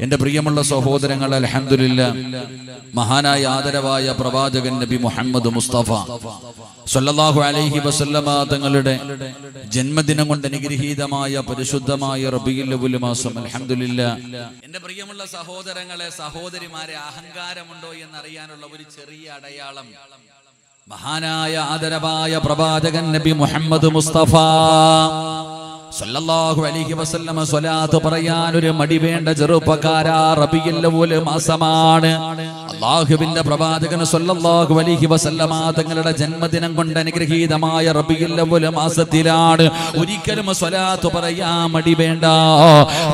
എന്റെ പ്രിയമുള്ള സഹോദരങ്ങൾ അലഹമില്ല മഹാനായ ആദരവായ പ്രവാചകൻ നബി മുഹമ്മദ് മുസ്തഫ സല്ലല്ലാഹു അലൈഹി വസല്ലമ തങ്ങളുടെ ജന്മദിനം കൊണ്ട് അനുഗ്രഹീതമായ പരിശുദ്ധമായ റബിയുൽ മാസം അൽഹംദുലില്ലാ. എന്റെ പ്രിയമുള്ള സഹോദരങ്ങളെ സഹോദരിമാരെ അഹങ്കാരമുണ്ടോ എന്നറിയാനുള്ള ഒരു ചെറിയ അടയാളം. മഹാനായ ആദരവായ പ്രവാചകൻ നബി മുഹമ്മദ് മുസ്തഫ സല്ലല്ലാഹു അലൈഹി വസല്ലമ സ്വലാത്ത് പറയാൻ ഒരു മടി വേണ്ട ചെറുപ്പക്കാരാ റബിയുൽ അവ്വൽ മാസമാണ് അള്ളാഹുവിന്റെ പ്രവാചകൻ സല്ലല്ലാഹു അലൈഹി വസല്ലമ തങ്ങളുടെ ജന്മദിനം കൊണ്ട് അനുഗ്രഹീതമായ റബിയുൽ അവ്വൽ മാസത്തിലാണ്. ഒരിക്കലും സ്വലാത്ത് പറയാ മടി വേണ്ട.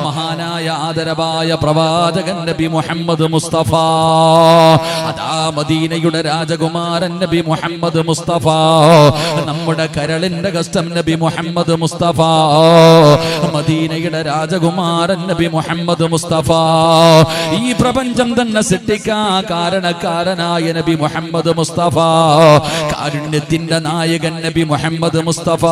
മഹാനായ ആദരവായ പ്രവാചകൻ നബി മുഹമ്മദ് മുസ്തഫ. അതാ മദീനയുടെ രാജകുമാരൻ നബി മുഹമ്മദ് മുസ്തഫ. നമ്മുടെ കരളിന്റെ കഷ്ടം നബി മുഹമ്മദ് മുസ്തഫ. മദീനയുടെ രാജകുമാരൻ നബി മുഹമ്മദ് മുസ്തഫ. ഈ പ്രപഞ്ചം തന്നെ സൃഷ്ടിക്കാ കാരണക്കാരനായ നബി മുഹമ്മദ് മുസ്തഫ. കാരുണ്യത്തിന്റെ നായകൻ നബി മുഹമ്മദ് മുസ്തഫ.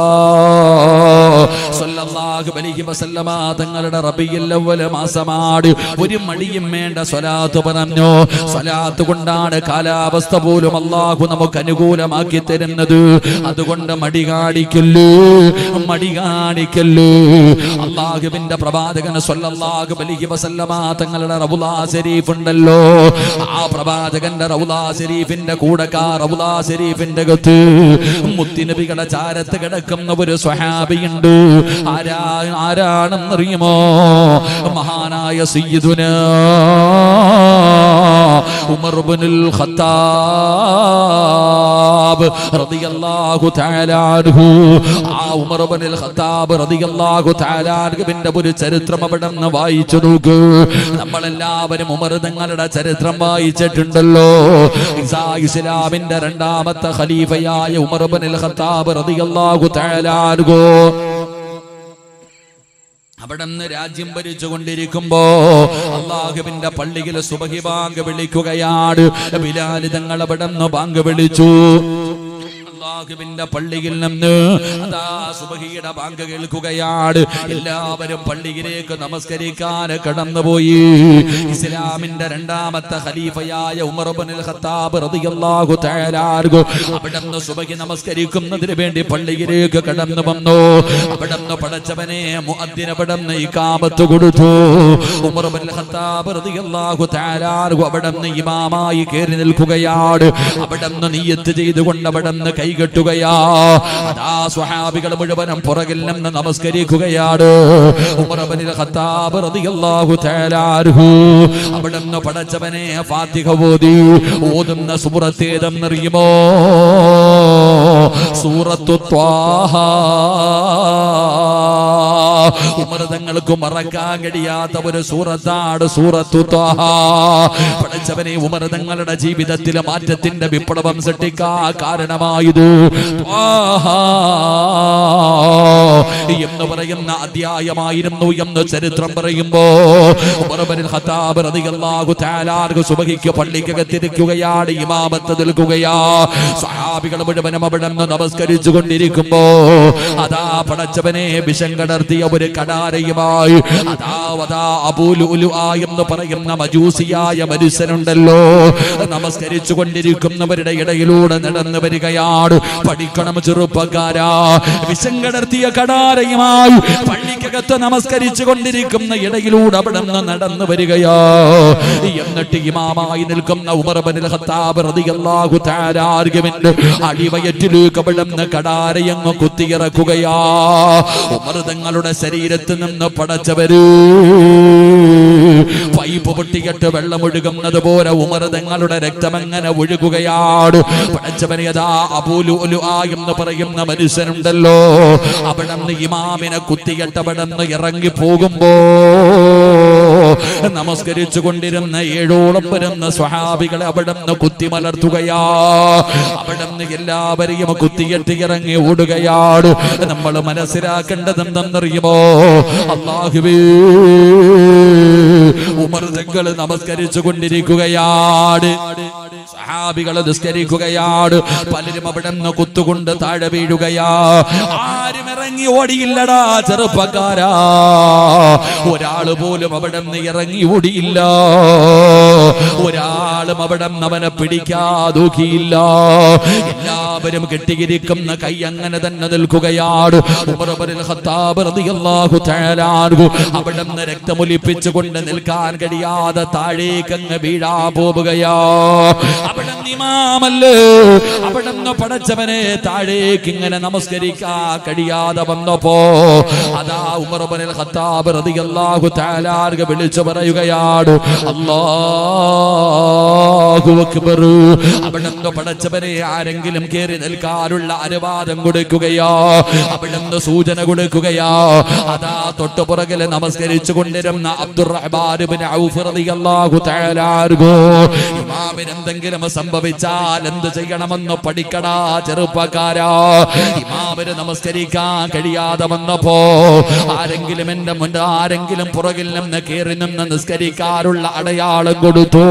തങ്ങളുടെ റബിയുൽ അവ്വൽ മാസമാണ് ഒരു മടിയും വേണ്ട സ്വലാത്ത് പറഞ്ഞു. സ്വലാത്ത് കൊണ്ടാണ് കാലാവസ്ഥ പോലും അള്ളാഹു നമുക്ക് അനുകൂലമാക്കി തരുന്നത്. അതുകൊണ്ട് മടി കാണിക്കല്ലേ? മടി കാണിക്കല്ലേ അള്ളാഹുവിന്റെ സ്വല്ലല്ലാഹു അലൈഹി വസല്ലമ തങ്ങളുടെ റൗലാ ശരീഫ് ഉണ്ടല്ലോ ആ പ്രവാചകന്റെ റൗലാ ശരീഫിന്റെ കൂടക്കാ റൗലാ ശരീഫിന്റെ അകത്ത് മുത്തിനബികളുടെ ചാരത്ത് കിടക്കുന്ന ഒരു സ്വഹാബിയുണ്ട്. ആരാ ആരാണെന്നറിയുമോ? മഹാനായ സയ്യിദുന ഉമർ ഇബ്നുൽ ഖത്താബ് റളിയല്ലാഹു തആല അൻഹു. ആ ഉമർ ഇബ്നുൽ ഖത്താബ് റളിയല്ലാഹു തആല അൻഹുവിന്റെ ഒരു ചരിത്രം അവിടെ നിന്ന് വായിച്ചു നോക്ക്. നമ്മളെല്ലാവരും ഉമർ തങ്ങളുടെ ചരിത്രം വായിച്ചിട്ടുണ്ടല്ലോ. ഇസ്ലാമിന്റെ രണ്ടാമത്തെ ഖലീഫയായ ഉമർ ഇബ്നുൽ ഖത്താബ് റളിയല്ലാഹു തആല അൻഹു. അവിടെ നിന്ന് രാജ്യം ഭരിച്ചുകൊണ്ടിരിക്കുമ്പോ അള്ളാഹുവിന്റെ പള്ളിയിൽ സുബഹി ബാങ്ക് വിളിക്കുകയാണ്. ബിലാലിതങ്ങൾ അവിടെ നിന്ന് ബാങ്ക് വിളിച്ചു. അള്ളാഹുവിന്റെ പള്ളിയിൽ നിന്ന് അതാ സുബഹിയുടെ ബാങ്ക് കേൾക്കുകയാണ്. എല്ലാവരും പള്ളിയിലേക്ക് നമസ്കരിക്കാൻ കടന്നുപോയി. ഇസ്ലാമിന്റെ രണ്ടാമത്തെ ഖലീഫയായ ഉമർ ഇബ്നുൽ ഖത്താബ് റളിയല്ലാഹു തആല അൻഹു അവിടെ സുബഹി നമസ്കരിക്കുന്നതിന് വേണ്ടി പള്ളിയിലേക്ക് കടന്നു വന്നു. അവിടെ നിന്ന് പടച്ചവനെ മുഅദ്ദിൻ അവിടുന്ന് ഇഖാമത്ത് കൊടുത്തു. ഇബ്നുൽ ഖത്താബ് റളിയല്ലാഹു തആല അൻഹു അവിടെ ഇമാമായി കയറി നിൽക്കുകയാണ്. അവിടെ നിന്ന് നിയ്യത്ത് ചെയ്തുകൊണ്ട് അവിടെ നിന്ന് കൈകെട്ടുകയാ അതാ സ്വഹാബികൾ മുഴുവനും പുറകിൽ നിന്ന് നമസ്കരിക്കുകയാണ്. ഉമർ ഇബ്നുൽ ഖത്താബ് റളിയല്ലാഹു തആല അൻഹു. അവിടെ പടച്ചവനെ ഫാത്തിഹ ഓതി. ഓതുന്ന സൂറത്ത് ഏതെന്നറിയുമോ? സൂറത്തു ത്വാഹ. ഉമർ തങ്ങൾക്ക് മറക്കാൻ കഴിയാത്ത ഒരു സൂറത്താണ് സൂറത്തു പഠിച്ചവനെ പടച്ചവനെ ഉമർ തങ്ങളുടെ ജീവിതത്തിലെ മാറ്റത്തിന്റെ വിപ്ലവം സൃഷ്ടിക്കാ കാരണമായതു. എന്ന് പറയുന്ന അധ്യായമായിരുന്നു എന്ന് ചരിത്രം പറയുമ്പോ സുബഹിക്ക് പള്ളിക്കകത്തിരിക്കുകയാണ് ഇമാമത്ത് നിൽക്കുകയാ. സഹാബികൾ മുഴുവനും അവിടെ നിന്ന് നമസ്കരിച്ചു കൊണ്ടിരിക്കുമ്പോ അതാ പടച്ചവനെ വിഷം കടർത്തിയ ഒരു കടാരയുമായി എന്ന് പറയുന്ന മജൂസിയായ മനുഷ്യനുണ്ടല്ലോ. നമസ്കരിച്ചു കൊണ്ടിരിക്കുന്നവരുടെ ഇടയിലൂടെ നടന്നു വരികയാണ്. പഠിക്കണം ചെറുപ്പക്കാരാ. വിഷം കടർത്തിയ കടാരയുമായി പള്ളിക്കകത്ത് നമസ്കരിച്ചു കൊണ്ടിരിക്കുന്ന ഇടയിലൂടെ അവിടെ നിന്ന് നടന്നു വരികയാ. എന്നിട്ട് ഇമാമായി നിൽക്കുന്ന ഉമർ ഇബ്നുൽ ഖത്താബ് റളിയല്ലാഹു തആല അൻഹുവിന്റെ അടിവയറ്റിലേക്ക് വിളന്ന് കടാരയങ്ങ് കുത്തിയിറക്കുകയാ. ഉമർ തങ്ങളുടെ ശരീരത്തിൽ നിന്ന് പടച്ചവരൂ. പൈപ്പ് പൊട്ടിയിട്ട് വെള്ളം ഒഴുകുന്നത് പോലെ ഉമർ തങ്ങളുടെ രക്തം എങ്ങനെ ഒഴുകുകയാണ് പടച്ചവനേതാ അബൂലു എന്ന് പറയുന്ന മനുഷ്യനുണ്ടല്ലോ. അവിടെ ഇമാമിനെ കുത്തിയിട്ട് അവിടെ നിന്ന് ഇറങ്ങി പോകുമ്പോ നമസ്കരിച്ചു കൊണ്ടിരുന്ന ഏഴോളം വരുന്ന സ്വഹാബികളെ അവിടെ നിന്ന് കുത്തിമലർത്തുകയാ അവിടെ നിന്ന് എല്ലാവരെയും കുത്തിയെട്ടി ഇറങ്ങി ഓടുകയാണ് നമ്മൾ മനസ്സിലാക്കേണ്ടത് എന്തെന്നറിയുമോ അള്ളാഹുവേ ഉമർ തങ്ങൾ നമസ്കരിച്ചു കൊണ്ടിരിക്കുകയാണ് സഹാബികൾ നിസ്കരിക്കുകയാണ്. പലരും അവിടെ നിന്ന് കുത്തുകൊണ്ട് താഴെ വീഴുകയാ. ആരും ഇറങ്ങി ഓടിയില്ലടാ ചെറുപ്പക്കാരാ. ഒരാൾ പോലും അവിടെ നിന്ന് ഇറങ്ങി ഓടിയില്ല. ഒരാളും അവിടെ അവനെ പിടിക്കാതൂക്കിയില്ല എല്ലാവരും കെട്ടിയിരിക്കുന്ന കൈ അങ്ങനെ തന്നെ നിൽക്കുകയാണ്. അവിടെ നിന്ന് രക്തമൊലിപ്പിച്ചുകൊണ്ട് നിൽക്കാൻ കഴിയാതെ താഴേക്കങ്ങ് വീഴാ പോവുകയാ. അവിടെ ഇമാമല്ലേ അവിടുന്ന് പടച്ചവനെ താഴേക്ക് ഇങ്ങനെ നമസ്കരിക്കാ കഴിയാതെ വന്നപ്പോ അതാ ഉമർ ഇബ്നുൽ ഖത്താബ് റളിയല്ലാഹു തആല അൻഹു വിളിച്ചു പറയുകയാണ് അല്ലാഹു അക്ബർ അവിടുന്ന് പടച്ചവനെ ആരെങ്കിലും കേറി നിൽക്കാനുള്ള അനുവാദം കൊടുക്കുകയോ? അവിടുന്ന് സൂചന കൊടുക്കുകയോ? അതാ തൊട്ടുപുറകിൽ നമസ്കരിച്ചു കൊണ്ടിരുന്ന ഇബ്നു ഔഫ് റളിയല്ലാഹു തആല അൻഹു ഇമാമിന് എന്തെങ്കിലും സംഭവിച്ചാൽ എന്ത് ചെയ്യണമെന്ന് പഠിക്കടാ ചെറുപ്പക്കാരാ. ഇമാമിന് നമസ്കരിക്കാൻ കഴിയാതെ വന്നപ്പോ ആരെങ്കിലും എന്റെ മുന്നിൽ ആരെങ്കിലും പുറകിൽ നിന്ന് കയറി നിന്ന് നിസ്കരിക്കാറുള്ള അടയാളം കൊടുത്തു.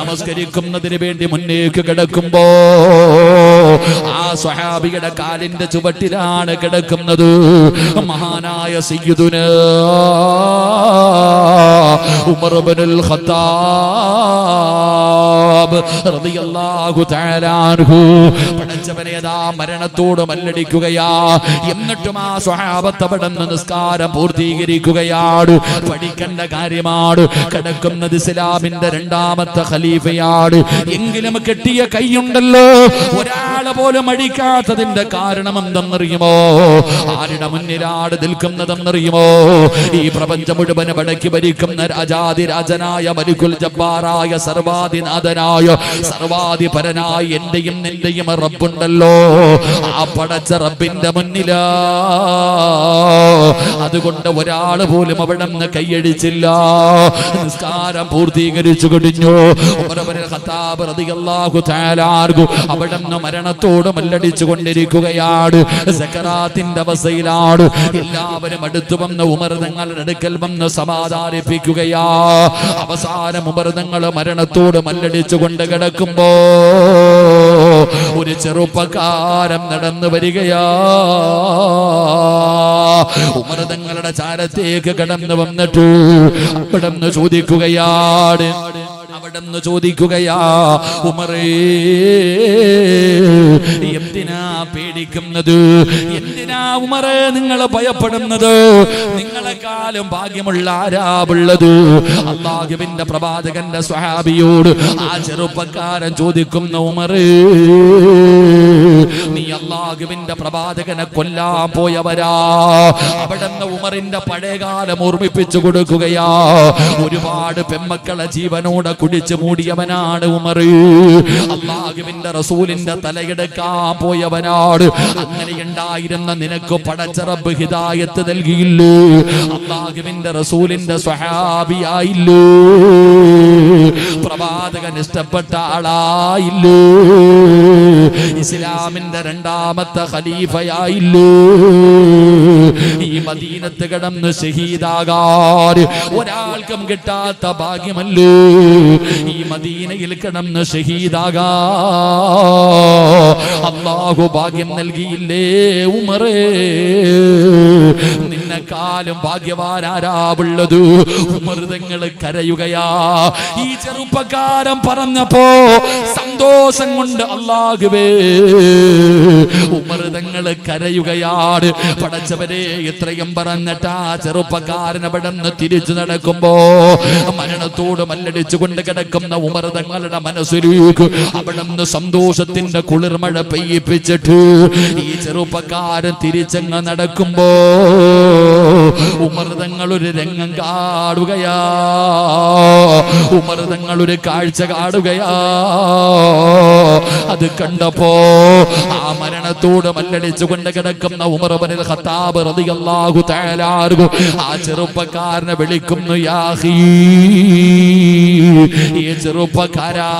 നമസ്കരിക്കുന്നതിന് വേണ്ടി മുന്നേക്ക് കിടക്കുമ്പോ ആ സ്വഹാബിയുടെ കാലിന്റെ ചുവട്ടിലാണ് കിടക്കുന്നത്. മഹാനായ സയ്യിദുന ഉമർ ഇബ്നുൽ ഖത്താബ് റളിയല്ലാഹു തആല അൻഹു. പടച്ചവനെ ദാ മരണത്തോട് മല്ലടിക്കുകയാ. എന്നിട്ടും ആ സ്വഹാബത്ത് അവിടെ നിസ്കാരം പൂർത്തീകരിക്കുകയാണ് പഠിക്കേണ്ട കാര്യമാണ് കിടക്കുന്നത് ഇസ്ലാമിന്റെ രണ്ടാമത്തെ ഖലീഫയാണ് എങ്കിലും കെട്ടിയ കൈയുണ്ടല്ലോ. ഒരാളെ പോലും അടിക്കാത്തതിന്റെ കാരണം എന്തെന്നറിയുമോ ആരുടെ മുന്നിലാണ് നിൽക്കുന്നതെന്നറിയുമോ? ഈ പ്രപഞ്ചം മുഴുവൻ വടക്കി ഭരിക്കുന്ന രാജാതിരാജനായ മലിക്കുൽ ജബ്ബാറായ സർവാധിനാഥനായ സർവാധിപരനായ എന്റെയും നിന്റെയും റബ്ബുണ്ടല്ലോ. ആ പടച്ച റബ്ബിന്റെ മുന്നില. അതുകൊണ്ട് ഒരാൾ പോലും അവിടെ നിന്ന് കൈയടിച്ചില്ല. നിസ്കാരം പൂർത്തീകരിച്ചു കഴിഞ്ഞു. അവിടെ നിന്ന് മരണത്തോട് മല്ലടിച്ചു കൊണ്ടിരിക്കുകയാണ്. സക്കറാത്തിന്റെ അവസ്ഥയിലാണ്. എല്ലാവരും അടുത്തു വന്ന് ഉമർ തങ്ങളുടെ അടുക്കൽ വന്ന് സമാധാനിപ്പിക്കുകയാ. അവസാനം ഉമർ തങ്ങൾ മരണത്തോട് മല്ലടിച്ചു കൊണ്ട് കിടക്കുമ്പോ ഒരു ചെറുപ്പക്കാരൻ നടന്നു വരികയാ. ഉമർ തങ്ങളുടെ ചാരത്തേക്ക് കടന്നു വന്നിട്ട് അവിടെ നിന്ന് ചോദിക്കുകയാണ്. അവിടെന്ന് ചോദിക്കുകയാ ഉമറേ എന്തിനാ പേടിക്കുന്നത്? എന്തിനാ ഉമറേ നിങ്ങൾ ഭയപ്പെടുന്നത്? നിങ്ങളെക്കാളും ഭാഗ്യമുള്ള ആരാവുള്ളത്? അള്ളാഹുവിന്റെ പ്രവാചകന്റെ സ്വഹാബിയോട് ആ ചെറുപ്പക്കാരൻ ചോദിക്കുന്ന ഉമറേ നീ അള്ളാഹുവിന്റെ പ്രവാചകനെ കൊല്ലാൻ പോയവരാ. അവിടെ നിന്ന് ഉമറിന്റെ പഴയകാലം ഓർമ്മിപ്പിച്ചു കൊടുക്കുകയാ. ഒരുപാട് പെമ്മക്കളെ ജീവനോടെ കുടിച്ചു മൂടിയവനാണ് ഉമർ. അള്ളാഹുവിന്റെ റസൂലിന്റെ തലയെടുക്കാൻ പോയവനാണ്. അങ്ങനെ ഉണ്ടായിരുന്ന നിനക്ക് പടച്ചറബ് ഹിദായത്ത് നൽകിയില്ലേ? അള്ളാഹുവിന്റെ റസൂലിന്റെ സ്വഹാബിയായില്ലേ? പ്രവാചകൻ ഇഷ്ടപ്പെട്ട ആളായില്ലേ? ഇസ്ലാമിന്റെ രണ്ടാമത്തെ ഖലീഫയായില്ലേ? ഈ മദീനത്ത് കിടന്ന് ഷഹീദാകാൻ ഒരാൾക്കും കിട്ടാത്ത ഭാഗ്യമല്ലേ? ഈ മദീനയിൽ കിടന്ന് ഷഹീദാകാ അള്ളാഹു ഭാഗ്യം നൽകിയില്ലേ ഉമറേ? നിന്നെക്കാലും ഭാഗ്യവാനാരാവുള്ളത് ഉമർദങ്ങൾ കരയുകയാ. ഈ ചെറുപ്പക്കാരൻ പറഞ്ഞപ്പോ സന്തോഷം കൊണ്ട് അള്ളാഹുവേ ഉമർതങ്ങൾ കരയുകയാണ്. പടച്ചവരെ ഇത്രയും പറഞ്ഞിട്ട് ചെറുപ്പക്കാരൻ അവിടെ തിരിച്ചു നടക്കുമ്പോ മരണത്തോട് മല്ലടിച്ചു കൊണ്ട് കിടക്കുന്ന ഉമർതങ്ങളുടെ മനസ്സിലേക്ക് അവിടെ നിന്ന് സന്തോഷത്തിന്റെ കുളിർമഴ പെയ്യിപ്പിച്ചിട്ട് ഈ ചെറുപ്പക്കാരൻ തിരിച്ചങ്ങ് നടക്കുമ്പോ ഉമർതങ്ങൾ ഒരു രംഗം കാണുകയാ ഉമർതങ്ങൾ ഒരു കാഴ്ച കാണുകയാ അത് കണ്ടപ്പോ ആ മരണത്തോട് മല്ലടിച്ചു കൊണ്ട് കിടക്കുന്ന ഉമർബനിൽ ഖത്താബ് റളിയല്ലാഹു തആല ആ ചെറുപ്പക്കാരനെ വിളിക്കുന്നു യാഹീ ഈ ചെറുപ്പക്കാരാ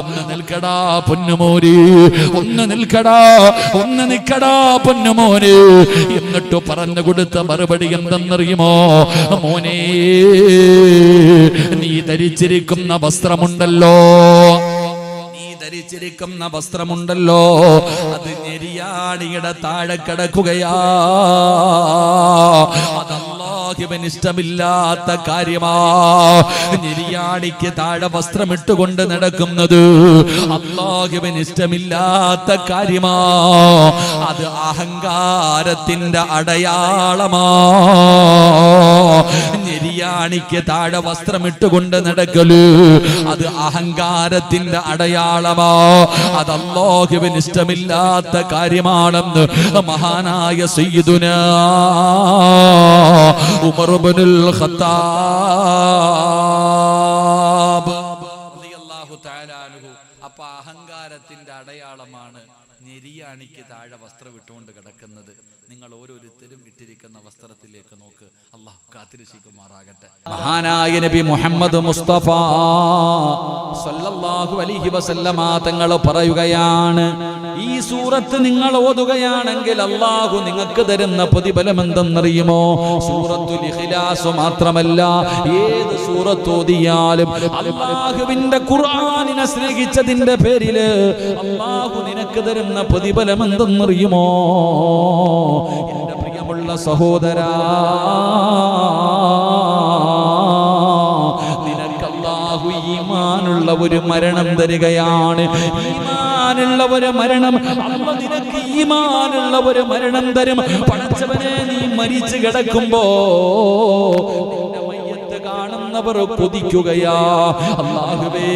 ഒന്ന് നിൽക്കടാ പൊന്നുമോരി ഒന്ന് നിൽക്കടാ ഒന്ന് നിൽക്കടാ പൊന്നുമോന് എന്നിട്ട് പറഞ്ഞു കൊടുത്ത മറുപടി എന്തെന്നറിയുമോ? മോനെ നീ ധരിച്ചിരിക്കുന്ന വസ്ത്രമുണ്ടല്ലോ. ധരിച്ചിരിക്കുന്ന വസ്ത്രമുണ്ടല്ലോ. അത് ഞെരിയാണിയുടെ താഴെ കിടക്കുകയാ. ഇഷ്ടമില്ലാത്ത കാര്യമാ. ഞെരിയാണിക്ക് താഴെ വസ്ത്രമിട്ടുകൊണ്ട് നടക്കുന്നത് അല്ലാഹുവിന് ഇഷ്ടമില്ലാത്ത കാര്യമാ. അത് അഹങ്കാരത്തിന്റെ അടയാളമാ. ഞെരിയാണിക്ക് താഴെ വസ്ത്രമിട്ടുകൊണ്ട് നടക്കലു. അത് അഹങ്കാരത്തിന്റെ അടയാളമാ. അത് ഇഷ്ടമില്ലാത്ത കാര്യമാണെന്ന് മഹാനായ സയ്യിദുന ഉമർ ഇബ്നുൽ ഖത്താബ് റളിയല്ലാഹു തആല അൻഹു അപ്പൊ അഹങ്കാരത്തിന്റെ അടയാളമാണ് ഞെരിയാണിക്ക് താഴെ വസ്ത്രം ഇട്ടുകൊണ്ട് കിടക്കുന്നത് നിങ്ങൾ ഓരോരുത്തരും ഇട്ടിരിക്കുന്ന വസ്ത്രത്തിലേക്ക് നോക്ക്. അള്ളാഹു കാത്തിരക്ഷിക്കുമാറാകട്ടെ. മഹാനായ നബി മുഹമ്മദ് മുസ്തഫ സല്ലല്ലാഹു അലൈഹി വസല്ലമ തങ്ങൾ പറയുകയാണ് ഈ സൂറത്ത് നിങ്ങൾ ഓതുകയാണെങ്കിൽ അള്ളാഹു നിങ്ങൾക്ക് തരുന്ന പ്രതിഫലം എന്തെന്നറിയുമോ സൂറത്തുൽ ഇഖ്ലാസ് മാത്രമല്ല ഏത് സൂറത്ത് ഓതിയാലും അള്ളാഹുവിന്റെ ഖുർആനിനെ സ്നേഹിച്ചതിന്റെ പേരിൽ അള്ളാഹു നിനക്ക് തരുന്ന പ്രതിഫലം എന്തെന്നറിയുമോ സഹോദരാ നിനക്ക് അല്ലാഹു ഈമാനുള്ള ഒരു മരണം തരികയാണ്. ഈമാനുള്ള ഒരു മരണം നിനക്ക് ഈമാനുള്ള ഒരു മരണം തരും. പടച്ചവനെ നീ മരിച്ചു കിടക്കുമ്പോ കാണുന്നവർ കൊതിക്കുകയാ. അള്ളാഹുവേ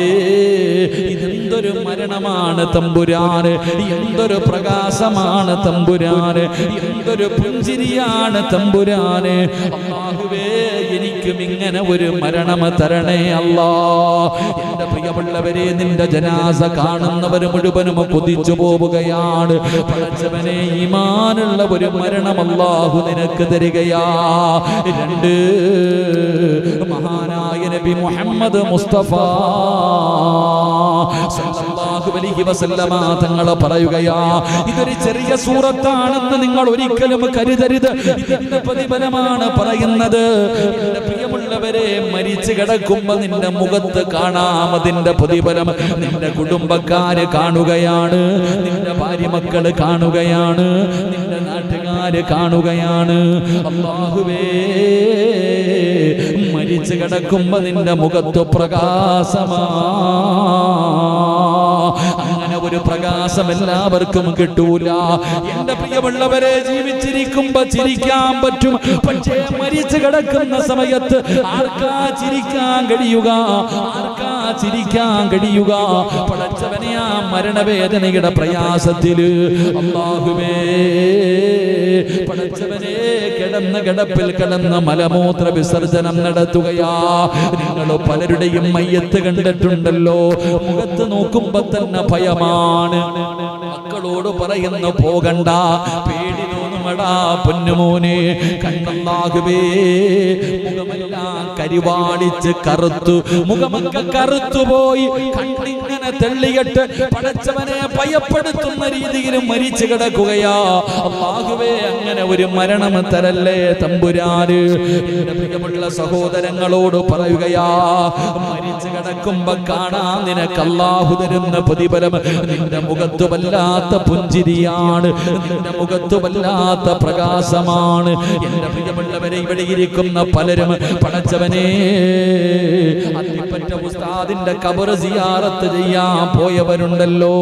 ഇതെന്തൊരു മരണമാണ് തമ്പുരാന് എന്തൊരു പ്രകാശമാണ് തമ്പുരാന് എന്തൊരു പുഞ്ചിരിയാണ് തമ്പുരാന് അള്ളാഹുവേ എനിക്കും ഇങ്ങനെ ഒരു മരണം തരണേ അല്ലാ. എന്റെ പ്രിയമുള്ളവരെ നിന്റെ ജനാസ കാണുന്നവർ മുഴുവനും കൊതിച്ചു പോവുകയാണ്. പഠിച്ചവനെ ഈമാനുള്ള ഒരു മരണം അല്ലാഹു നിനക്ക് തരികയാ. രണ്ട് മഹാനായ നബി മുഹമ്മദ് മുസ്തഫ. തങ്ങൾ പറയുകയാ ഇതൊരു ചെറിയ സൂറത്താണെന്ന് നിങ്ങൾ ഒരിക്കലും കരുതരുത്. ഇതിന്റെ പ്രതിഫലമാണ് പറയുന്നത്. പ്രിയമുള്ളവരെ മരിച്ചു കിടക്കുമ്പോ നിന്റെ മുഖത്ത് കാണാം അതിന്റെ പ്രതിഫലം. നിന്റെ കുടുംബക്കാര് കാണുകയാണ് നിന്റെ ഭാര്യ മക്കൾ കാണുകയാണ് നിന്റെ നാട്ടുകാര് കാണുകയാണ്. അള്ളാഹുവേ മരിച്ചു കിടക്കുമ്പോ നിന്റെ മുഖത്ത് പ്രകാശമാ. ഒരു പ്രകാശം എല്ലാവർക്കും കിട്ടൂല. എന്റെ പ്രിയമുള്ളവരെ ജീവിച്ചിരിക്കുമ്പോ ചിരിക്കാൻ പറ്റും. പക്ഷേ മരിച്ചു കിടക്കുന്ന സമയത്ത് ആർക്കാ ചിരിക്കാൻ കഴിയുക? ആർക്കാ ചിരിക്കാൻ കഴിയുക? പടച്ചവനെ ആ മരണവേദനയുടെ പ്രയാസത്തിൽ അള്ളാഹുവേ പടച്ചവനെ കിടന്ന കിടപ്പിൽ കിടന്ന മലമൂത്ര വിസർജനം നടത്തുകയാ. നിങ്ങൾ പലരുടെയും മയ്യത്ത് കണ്ടിട്ടുണ്ടല്ലോ. മുഖത്ത് നോക്കുമ്പോ തന്നെ ഭയമാണ് മക്കളോട് പറയുന്നു പോകണ്ട പേടി തോന്നുമടാ പൊന്നുമോനെ കണ്ണല്ലാകുവേ മുഖമെല്ലാം കരിവാണിച്ച് കറുത്തു. മുഖമൊക്കെ കറുത്തുപോയി കണ്ണിങ്ങനെ തെള്ളിയിട്ട് പടച്ചവനെ ഭയപ്പെടുത്തുന്ന രീതിയിൽ മരിച്ചു കിടക്കുകയാ. അള്ളാഹുവേ അങ്ങനെ ഒരു മരണം തരല്ലേ തമ്പുരാന്? എന്റെ പ്രിയമുള്ള സഹോദരങ്ങളോട് പറയുകയാ മരിച്ചു കിടക്കുമ്പോ കാണാ നിനക്ക് അള്ളാഹു തരുന്ന പ്രതിഫലം നിന്റെ മുഖത്തു വല്ലാത്ത പുഞ്ചിരിയാണ്. നിന്റെ മുഖത്തു വല്ലാത്ത പ്രകാശമാണ്. എന്റെ പ്രിയമുള്ളവരെ ഇവിടെ ഇരിക്കുന്ന പലരും പടച്ചവനെ അത്തിപ്പറ്റ ഉസ്താദിന്റെ കബർ സിയാറത്ത് ചെയ്യാൻ പോയവരുണ്ടല്ലോ.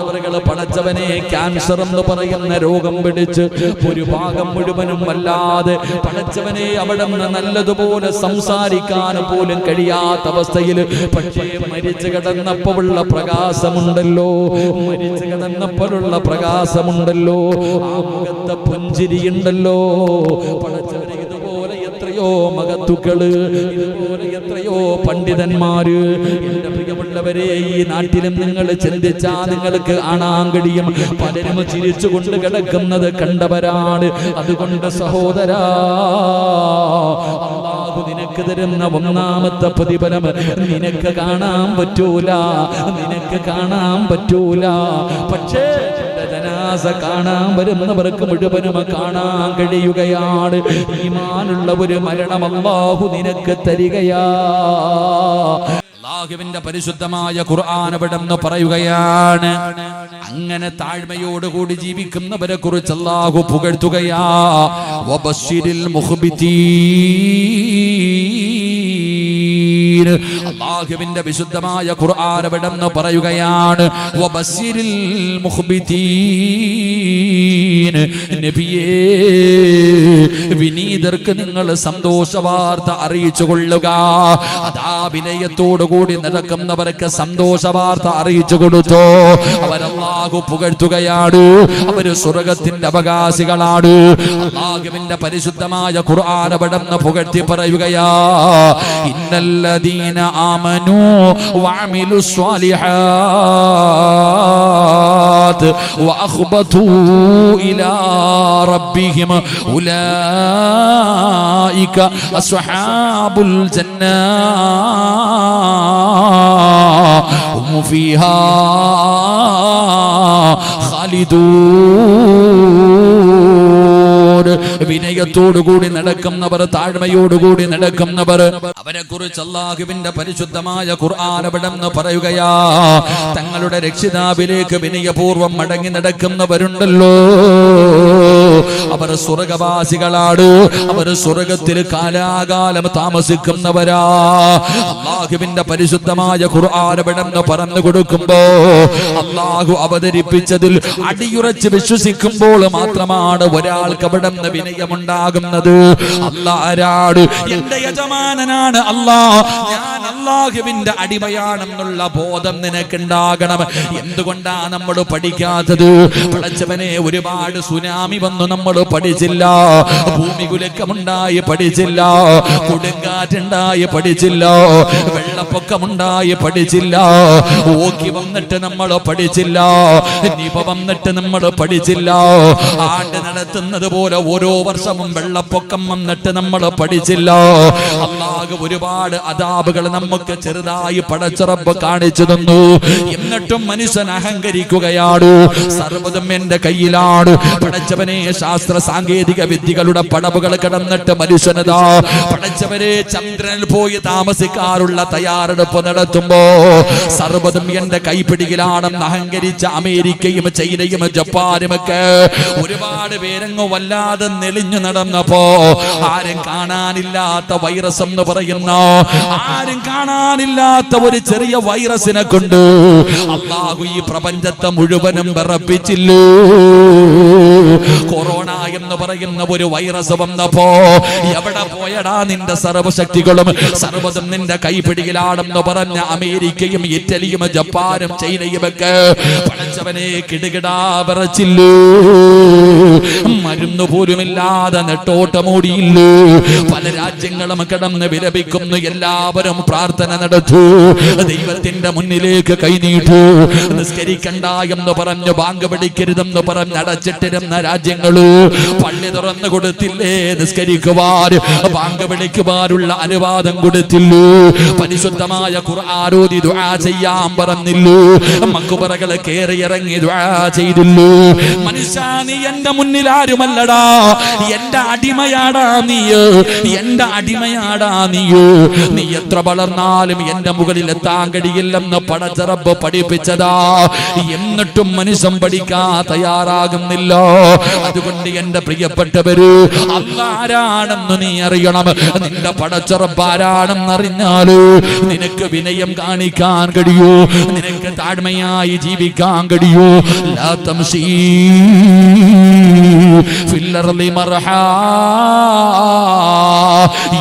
ആ മഹാനവറുകൾ പടച്ചവനെ ക്യാൻസർ എന്ന് പറയുന്ന രോഗം പിടിച്ച് ഒരു ഭാഗം മുഴുവനും വല്ലാതെ പടച്ചവനെ അവിടെ നിന്ന് നല്ലതുപോലെ സംസാരിക്കാൻ പോലും കഴിയാത്ത അവസ്ഥയിൽ പക്ഷേ മരിച്ചു കിടന്നപ്പോഴുള്ള പ്രകാശമുണ്ടല്ലോ മരിച്ചു കിടന്നപ്പോഴുള്ള പ്രകാശമുണ്ടല്ലോ ആ മുഖത്തെ പുഞ്ചിരിയുണ്ടല്ലോ. ഇതുപോലെ എത്രയോ മകത്തുക്കൾ ഇതുപോലെ എത്രയോ പണ്ഡിതന്മാര്. എന്റെ പ്രിയമുള്ളവരെ ഈ നാട്ടിലും നിങ്ങൾ ചിന്തിച്ചാ നിങ്ങൾക്ക് കാണാൻ കഴിയും പലരും ചിരിച്ചുകൊണ്ട് കിടക്കുന്നത് കണ്ടവരാണ്. അതുകൊണ്ട് സഹോദരാ നിനക്ക് തരുന്ന ഒന്നാമത്തെ പ്രതിഫലം നിനക്ക് കാണാൻ പറ്റൂല. നിനക്ക് കാണാൻ പറ്റൂല. പക്ഷേ ജനാസ കാണാൻ വരുന്നവർക്ക് മുഴുവനും കാണാൻ കഴിയുകയാണ്. ഈമാനുള്ള ഒരു മരണം അള്ളാഹു നിനക്ക് തരികയാ. അള്ളാഹുവിന്റെ പരിശുദ്ധമായ ഖുർആൻ അവിടെന്ന് പറയുകയാണ് അങ്ങനെ താഴ്മയോടുകൂടി ജീവിക്കുന്നവരെ കുറിച്ച് അല്ലാഹു പുകഴ്ത്തുകയാ. അള്ളാഹുവിന്റെ വിശുദ്ധമായ ഖുർആൻ അവിടെന്ന് പറയുകയാണ് നബിയേ. വിനീതർക്ക് നിങ്ങൾ സന്തോഷ വാർത്ത അറിയിച്ചു കൊള്ളുക അതാ വിനയത്തോടുകൂടി നടക്കുന്നവർക്ക് സന്തോഷ വാർത്ത അറിയിച്ചു കൊടുത്തു അവരല്ലാഹു പുകഴ്ത്തുകയാണ്. അവർ സ്വർഗത്തിന്റെ അവകാശികളാണ്. അള്ളാഹുവിന്റെ പരിശുദ്ധമായ ഖുർആാനപടന്ന് പുകഴ്ത്തി പറയുകയാ ഇന്നല്ലദീന ആമനു വഅമിലു الصلوات وأخبطوا إلى ربهم أولئك أصحاب الجنة. هم فيها خالدون. വിനയത്തോടുകൂടി നടക്കുന്നവർ താഴ്മയോടുകൂടി നടക്കുന്നവർ അവരെ കുറിച്ച് അള്ളാഹുവിന്റെ പരിശുദ്ധമായ ഖുർആാനപടെന്ന് പറയുകയാ തങ്ങളുടെ രക്ഷിതാവിലേക്ക് വിനയപൂർവം മടങ്ങി നടക്കുന്നവരുണ്ടല്ലോ. അവർ സ്വർഗവാസികളാണ് അവർ സ്വർഗത്തിൽ കാലാകാലം താമസിക്കുന്നവരാ. അള്ളാഹുവിന്റെ പരിശുദ്ധമായ ഖുർആാനപടെന്ന് പറഞ്ഞു കൊടുക്കുമ്പോ അള്ളാഹു അവതരിപ്പിച്ചതിൽ അടിയുറച്ച് വിശ്വസിക്കുമ്പോൾ മാത്രമാണ് ഒരാൾക്ക് അവിടെ വിനയമുണ്ടാകുന്നത്. അള്ളാരാട് എന്റെ യജമാനനാണ് അല്ലാ. ഞാൻ അള്ളാഹുവിന്റെ അടിമയാണെന്നുള്ള ബോധം നിനക്കുണ്ടാകണം. എന്തുകൊണ്ടാ നമ്മൾ പഠിക്കാത്തത്? പഠിച്ചവനെ ഒരുപാട് സുനാമി വന്നു. നമ്മൾ പഠിച്ചില്ല. ഭൂമി കുലക്കമുണ്ടായി പഠിച്ചില്ല. കൊടുങ്കാറ്റുണ്ടായി പഠിച്ചില്ല. വെള്ളപ്പൊക്കമുണ്ടായി പഠിച്ചില്ല. ഓക്കി വന്നിട്ട് നമ്മൾ പഠിച്ചില്ല. നിപ വന്നിട്ട് നമ്മൾ പഠിച്ചില്ല. ആണ്ട് നടത്തുന്നത് പോലെ ഓരോ വർഷവും വെള്ളപ്പൊക്കം വന്നിട്ട് നമ്മൾ പഠിച്ചില്ല. അള്ളാഹ് ഒരുപാട് അതാപുകൾ നമുക്ക് ചെറുതായി പടച്ചുറപ്പ് കാണിച്ചു തന്നു. എന്നിട്ടും മനുഷ്യൻ അഹങ്കരിക്കുകയാണ് സർവതും എന്റെ കയ്യിലാണ്. പടച്ചവനെ ശാസ്ത്ര സാങ്കേതിക വിദ്യകളുടെ പടവുകൾ കിടന്നിട്ട് മനുഷ്യനതാ പടച്ചവരെ ചന്ദ്രനിൽ പോയി താമസിക്കാറുള്ള തയ്യാറെടുപ്പ് നടത്തുമ്പോ സർവതും എന്റെ കൈപ്പിടിയിലാണെന്ന് അഹങ്കരിച്ച അമേരിക്കയും ചൈനയും ജപ്പാനും ഒക്കെ ഒരുപാട് പേരങ്ങ് വല്ലാതെ നെളിഞ്ഞു നടന്നപ്പോ ആരും കാണാനില്ലാത്ത വൈറസ് എന്ന് പറയുന്ന ആരും കാണാനില്ലാത്ത ഒരു ചെറിയ വൈറസിനെ കൊണ്ട് അള്ളാഹു ഈ പ്രപഞ്ചത്തെ മുഴുവനും വിറപ്പിച്ചില്ലൂ. കൊറോണ എന്ന് പറയുന്ന ഒരു വൈറസ് വന്നപ്പോ എവിടെ പോയടാ നിന്റെ സർവശക്തികളും സർവതും നിന്റെ കൈപിടിയിലാണെന്ന് പറഞ്ഞ അമേരിക്കയും ഇറ്റലിയും ജപ്പാനും ചൈനയും ഒക്കെ പടച്ചവനെ കിടുകിടാ വിറച്ചില്ലൂ. മരുന്ന് പോലുമില്ലാതെ നെട്ടോട്ടമോടിയില്ലൂ. പല രാജ്യങ്ങളും കിടന്ന് വിലപിക്കുന്നു എല്ലാവരും പ്രാർത്ഥന നടത്തു. ദൈവത്തിന്റെ മുന്നിലേക്ക് കൈനീട്ടു നിസ്കരിക്കണ്ട എന്ന് പറഞ്ഞു ബാങ്ക് പിടിക്കരുതെന്ന് പറഞ്ഞ് അടച്ചിട്ടിരുന്ന രാജ്യങ്ങൾ പള്ളി തുറന്നു കൊടുത്തില്ലേ? നിസ്കരിക്കുവാൻ ബാങ്ക് വിളിക്കുവാനുള്ള അനുവാദം കൊടുത്തില്ലൂ. പരിശുദ്ധമായ ഖുർആാരോധി ദുആ ചെയ്യാൻ പറഞ്ഞില്ലൂ. മക്കുപറകൾ കേറി ഇറങ്ങി ദുആ ചെയ്തില്ലൂ. മനുഷ്യ നീ എന്റെ മുന്നിൽ ആരുമല്ലടാ? എന്റെ അടിമയാടാ നീ. എന്റെ അടിമയാടാ നീ. നീ എത്ര വളർന്നാലും എന്റെ മുകളിൽ എത്താൻ കഴിയില്ലെന്ന് പടച്ചറബ് പഠിപ്പിച്ചതാ. എന്നിട്ടും മനുഷ്യൻ പഠിക്കാൻ തയ്യാറാകുന്നില്ല. അതുകൊണ്ട് എന്റെ പ്രിയപ്പെട്ടവര് അല്ലാരാണെന്ന് നീ അറിയണം. നിന്റെ പടച്ചറപ്പാരാണെന്ന് അറിഞ്ഞാൽ നിനക്ക് വിനയം കാണിക്കാൻ കഴിയൂ? നിനക്ക് താഴ്മയായി ജീവിക്കാൻ കഴിയൂ?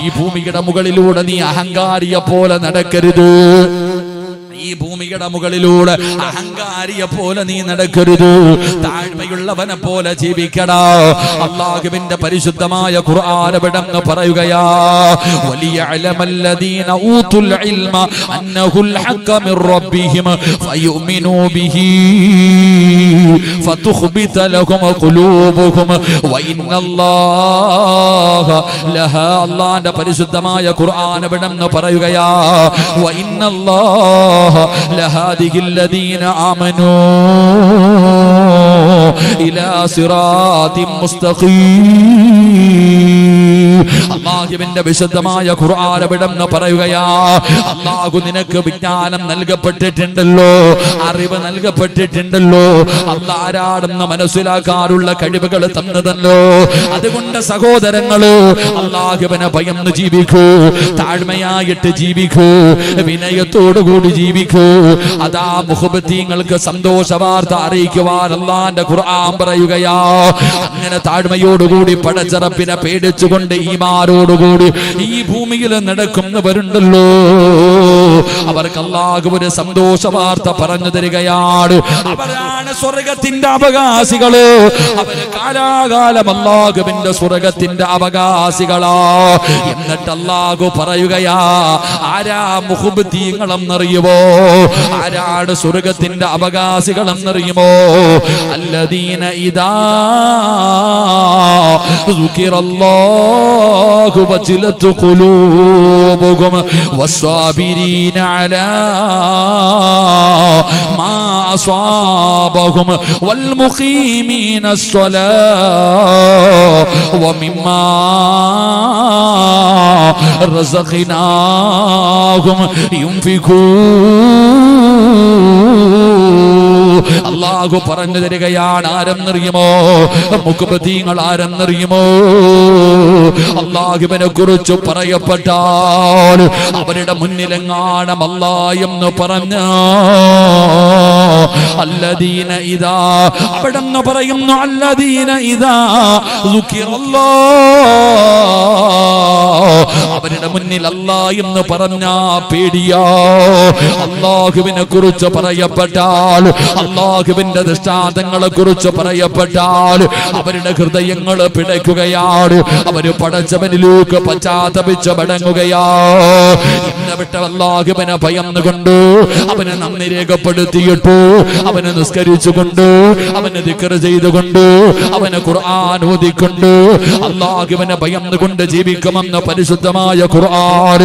ഈ ഭൂമിയുടെ മുകളിലൂടെ നീ അഹങ്കാരിയെ പോലെ നടക്കരുത്. ഭൂമിയുടെ മുകളിലൂടെ അഹങ്കാരിയെ പോലെ നീ നടക്കരുത്. താഴ്മയുള്ളവനെ പോലെ ജീവിക്കടാ. അള്ളാഹുവിന്റെ പരിശുദ്ധമായ ഖുർആാനവിടെന്ന് പറയുകയാ വലിയ അലമല്ലദീന ഊത്തുൽ ഇൽമ അന്നഹുൽ ഹഖ മിർ റബ്ബിഹിം ഫയുമിനു ബിഹി ഫതുഖ്ബിത ലഹും ഖുലൂബുഹും വഇന്നല്ലാഹ ലഹാ അല്ലാഹുവിന്റെ പരിശുദ്ധമായ ഖുർആാനവിടെന്ന് പറയുകയാ വഇന്നല്ലാഹ لهذه الذين آمنوا إلى صراط مستقيم. അള്ളാഹുവിന്റെ വിശുദ്ധമായ ഖുർആൻ എന്ന് പറയുകയാ അള്ളാഹു നിനക്ക് വിജ്ഞാനം നൽകപ്പെട്ടിട്ടുണ്ടല്ലോ അറിവ് നൽകപ്പെട്ടിട്ടുണ്ടല്ലോ അള്ളാരാടെന്ന് മനസ്സിലാക്കാറുള്ള കഴിവുകൾ തന്നതല്ലോ. അതുകൊണ്ട് സഹോദരങ്ങൾ അള്ളാഹുവിനെ ഭയന്ന് ജീവിക്കൂ താഴ്മയായിട്ട് ജീവിക്കൂ വിനയത്തോടുകൂടി ജീവിക്കൂ. അതാ മുഹബത്തീങ്ങൾക്ക് സന്തോഷ വാർത്ത അറിയിക്കുവാൻ അള്ളാന്റെ ഖുർആൻ പറയുകയാ അങ്ങനെ താഴ്മയോടുകൂടി പടച്ചറപ്പിനെ പേടിച്ചുകൊണ്ട് ഈമാരോടുകൂടി ഈ ഭൂമിയിൽ നടക്കുന്നവരുണ്ടല്ലോ. അവർക്ക് അള്ളാഹു ഒരു സന്തോഷ വാർത്ത പറഞ്ഞു തരികയാണ് അവരാണ് സ്വർഗത്തിന്റെ അവകാശികള് അവര് കാലാകാലം അള്ളാഹുവിന്റെ സ്വർഗത്തിന്റെ അവകാശികളാ എന്നിട്ട് അള്ളാഹു പറയുകയാ ആരാ മുഹബത്തീങ്ങളെന്നറിയുമോ ആരാണ് സ്വർഗത്തിന്റെ അവകാശികളെന്നറിയുമോ അല്ലദീന ഇതാ ذكر الله وجلت قلوبهم والصابرين على ما أصابهم والمقيمين الصلاة ومما رزقناهم ينفقون അള്ളാഹു പറഞ്ഞു തരികയാണ് ആരെന്നറിയുമോ മുഖപതീങ്ങൾ ആരെന്നറിയുമോ അള്ളാഹുവിനെ കുറിച്ച് പറയപ്പെട്ടാൽ അവരുടെ മുന്നിലെങ്ങാണം അല്ലാ എന്ന് പറഞ്ഞ അല്ലദീന ഇതാ അവിടെ പറയുന്നു അല്ലദീന ഇതാ അവരുടെ മുന്നിൽ അല്ലാ എന്ന് പറഞ്ഞ പേടിയോ. അള്ളാഹുവിനെ കുറിച്ച് പറയപ്പെട്ടാൽ അള്ളാഹുവിന്റെ ദൃഷ്ടാന്തങ്ങളെ കുറിച്ച് പറയപ്പെട്ടാൽ അവരുടെ ഹൃദയങ്ങൾ പിടയ്ക്കുകയാണ്. അവർ പടച്ചവനിലേക്ക് പശ്ചാത്തപിച്ച് മടങ്ങുകയാ. ഇന്ന് വിട്ട അള്ളാഹുവിനെ ഭയന്നുകൊണ്ട് അവനെ നന്ദി രേഖപ്പെടുത്തിയിട്ടു അവനെ നിസ്കരിച്ചുകൊണ്ട് അവനെ ദിക്കർ ചെയ്തുകൊണ്ട് അവനെ ഖുർആൻ ഓതിക്കൊണ്ട് അള്ളാഹുവിനെ ഭയന്നുകൊണ്ട് ജീവിക്കുമെന്ന് പരിശുദ്ധമായ ഖുർആൻ